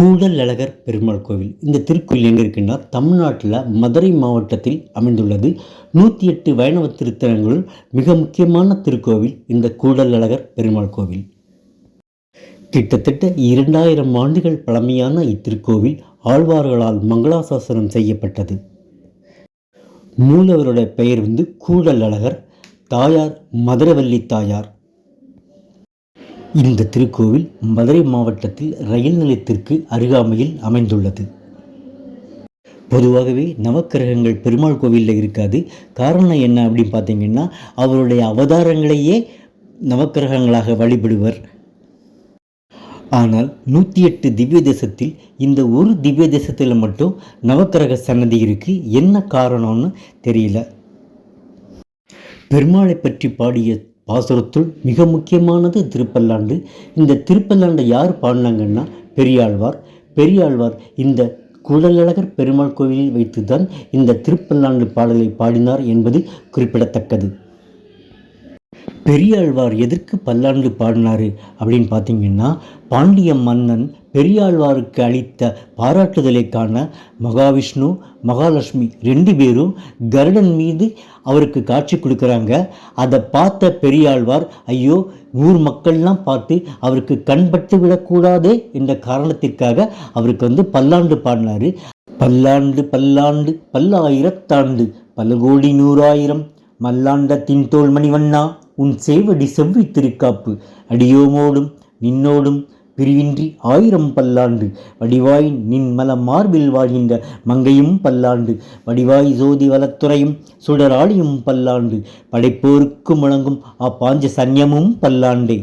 கூடல் அழகர் பெருமாள் கோவில். இந்த திருக்கோயில் எங்கே இருக்குன்னா தமிழ்நாட்டில் மதுரை மாவட்டத்தில் அமைந்துள்ளது. நூற்றி எட்டு வைணவ திருத்தலங்களுள் மிக முக்கியமான திருக்கோவில் இந்த கூடல் அழகர் பெருமாள் கோவில். கிட்டத்தட்ட இரண்டாயிரம் ஆண்டுகள் பழமையான இத்திருக்கோவில் ஆழ்வார்களால் மங்களாசாசனம் செய்யப்பட்டது. மூலவருடைய பெயர் வந்து கூடல் அழகர் தாயார் மதுரவல்லி தாயார். இந்த திருக்கோவில் மதுரை மாவட்டத்தில் ரயில் நிலையத்திற்கு அருகாமையில் அமைந்துள்ளது. பொதுவாகவே நவக்கிரகங்கள் பெருமாள் கோவிலில் இருக்காது. காரணம் என்ன அப்படின்னு பார்த்தீங்கன்னா அவருடைய அவதாரங்களையே நவக்கிரகங்களாக வழிபடுவர். ஆனால் நூற்றி எட்டு திவ்ய தேசத்தில் இந்த ஒரு திவ்ய தேசத்தில் மட்டும் நவக்கிரக சன்னதி இருக்கு. என்ன காரணம்னு தெரியல. பெருமாளை பற்றி பாடிய பாசுரத்துள் மிக முக்கியமானது திருப்பல்லாண்டு. இந்த திருப்பல்லாண்டை யார் பாடினாங்கன்னா பெரியாழ்வார். பெரியாழ்வார் இந்த குழலழகர் பெருமாள் கோவிலில் வைத்துதான் இந்த திருப்பல்லாண்டு பாடலை பாடினார் என்பது குறிப்பிடத்தக்கது. பெரியாழ்வார் எதற்கு பல்லாண்டு பாடினாரு அப்படின்னு பார்த்தீங்கன்னா பாண்டிய மன்னன் பெரியாழ்வாருக்கு அளித்த பாராட்டுதலை காண மகாவிஷ்ணு மகாலட்சுமி ரெண்டு பேரும் கருடன் மீது அவருக்கு காட்சி கொடுக்குறாங்க. அதை பார்த்த பெரியாழ்வார் ஐயோ ஊர் மக்கள்லாம் பார்த்து அவருக்கு கண்பட்டு விடக்கூடாதே என்ற காரணத்திற்காக அவருக்கு வந்து பல்லாண்டு பாடினாரு. பல்லாண்டு பல்லாண்டு பல்லாயிரத்தாண்டு பல கோடி நூறாயிரம் மல்லாண்டத்தின் தோல் மணிவண்ணா உன் சேவடி செவ்வி திருக்காப்பு. அடியோமோடும் நின்னோடும் பிரிவின்றி ஆயிரம் பல்லாண்டு. வடிவாய் நின் மல மார்பில் வாழ்கின்ற மங்கையும் பல்லாண்டு. வடிவாய் ஜோதி வலத்துறையும் சுடராளியும் பல்லாண்டு. படைப்போருக்கு முழங்கும் அப்பாஞ்ச சன்யமும் பல்லாண்டே.